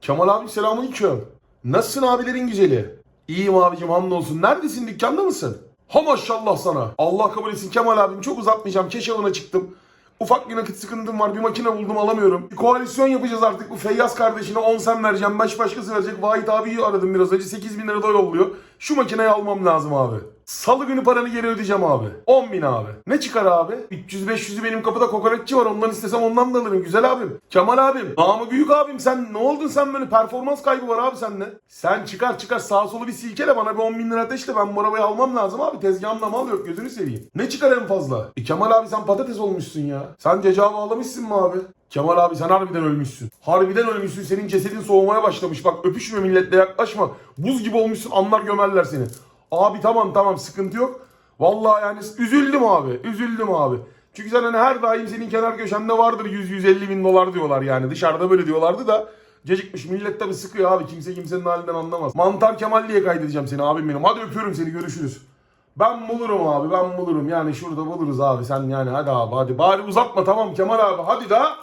Kemal abi selamünaleyküm. Nasılsın abilerin güzeli? İyiyim abicim hamdolsun. Neredesin dükkanda mısın? Ha maşallah sana. Allah kabul etsin Kemal abim çok uzatmayacağım. Keşavına çıktım. Ufak bir nakit sıkıntım var. Bir makine buldum alamıyorum. Bir koalisyon yapacağız artık. Bu Feyyaz kardeşine 10 sen vereceğim. 5 başkası verecek. Vahit abiyi aradım biraz önce. 8 bin lira da yolluyor. Şu makineyi almam lazım abi. Salı günü paranı geri ödeyeceğim abi. 10 bin abi. Ne çıkar abi? 300-500'ü benim kapıda kokoreççi var. Ondan istesem ondan da alırım. Güzel abim. Kemal abim. Namı büyük abim. Sen ne oldun sen böyle? Performans kaybı var abi sende. Sen çıkar çıkar sağ solu bir silkele bana bir 10 bin lira ateşle. Ben bu arabayı almam lazım abi. Tezgahımda mal yok. Gözünü seveyim. Ne çıkar en fazla? E Kemal abi sen patates olmuşsun ya. Sen ceca bağlamışsın mı abi? Kemal abi sen harbiden ölmüşsün. Harbiden ölmüşsün. Senin cesedin soğumaya başlamış. Bak öpüşme milletle yaklaşma. Buz gibi olmuşsun. Anlar gömerler seni. Abi tamam tamam sıkıntı yok. Vallahi yani üzüldüm abi. Üzüldüm abi. Çünkü sen hani her daim senin kenar köşende vardır 100-150 bin dolar diyorlar yani. Dışarıda böyle diyorlardı da. Cecikmiş millet tabi sıkıyor abi. Kimse kimsenin halinden anlamaz. Mantar Kemal diye kaydedeceğim seni abim benim. Hadi öpüyorum seni görüşürüz. Ben bulurum abi ben bulurum. Yani şurada buluruz abi sen yani hadi abi hadi. Bari uzatma tamam Kemal abi hadi da.